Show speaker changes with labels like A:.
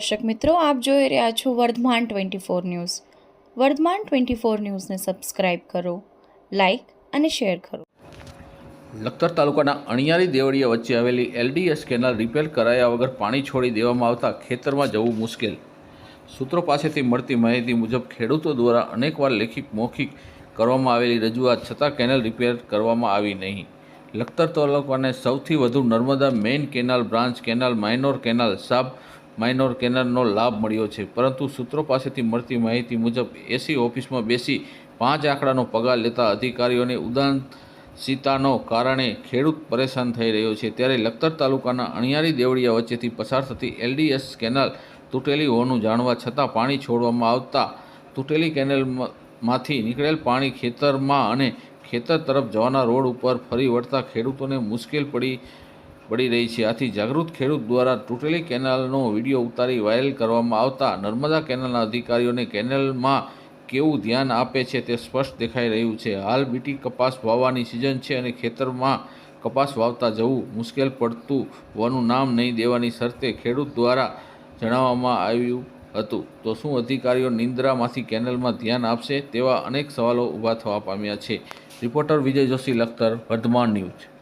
A: દર્શક મિત્રો, આપ જોઈ રહ્યા છો Vardhman twenty four news. Vardhman twenty four ન્યૂઝને સબસ્ક્રાઇબ કરો, લાઇક અને શેર કરો.
B: લખતર તાલુકાના અણિયારી દેવળીયા વચ્ચે આવેલી એલડીએસ કેનાલ રિપેર કરાયા વગર પાણી છોડી દેવામાં આવતા ખેતરમાં જવું મુશ્કેલ. સૂત્રો પાસેથી મળતી માહિતી મુજબ ખેડૂતો દ્વારા અનેકવાર લેખિત મૌખિક કરવામાં આવેલી રજૂઆત છતાં કેનાલ રિપેર કરવામાં આવી નહીં. લખતર તાલુકાને સૌથી વધુ Narmada main canal branch canal, minor canal, sub minor કેનરનો લાભ મળ્યો છે. પરંતુ સૂત્રો પાસેથી મળતી માહિતી મુજબ એસી ઓફિસમાં બેસી પાંચ આંકડાનો પગાર લેતા અધિકારીઓને ઉદાસીતાનો કારણે ખેડૂત પરેશાન થઈ રહ્યો છે. ત્યારે લખતર તાલુકાના અણિયારી દેવળિયા વચ્ચેથી પસાર થતી એલડીએસ કેનાલ તૂટેલી હોવાનું જાણવા છતાં પાણી છોડવામાં આવતા તૂટેલી કેનાલમાંથી નીકળેલ પાણી ખેતરમાં અને ખેતર તરફ જવાના રોડ ઉપર ફરી વળતા ખેડૂતોને મુશ્કેલ પડી પડી રહી છે. આથી જાગૃત ખેડૂત દ્વારા તૂટેલી કેનાલનો વીડિયો ઉતારી વાયરલ કરવામાં આવતા નર્મદા કેનાલના અધિકારીઓને કેનાલમાં કેવું ધ્યાન આપે છે તે સ્પષ્ટ દેખાઈ રહ્યું છે. હાલ બીટી કપાસ વાવવાની સિઝન છે અને ખેતરમાં કપાસ વાવતા જવું મુશ્કેલ પડતું હોવાનું નામ નહીં દેવાની શરતે ખેડૂત દ્વારા જણાવવામાં આવ્યું હતું. તો શું અધિકારીઓ નિંદ્રામાંથી કેનાલમાં ધ્યાન આપશે તેવા અનેક સવાલો ઊભા થવા પામ્યા છે. Reporter Vijay Joshi Lakhtar, Vardhman news.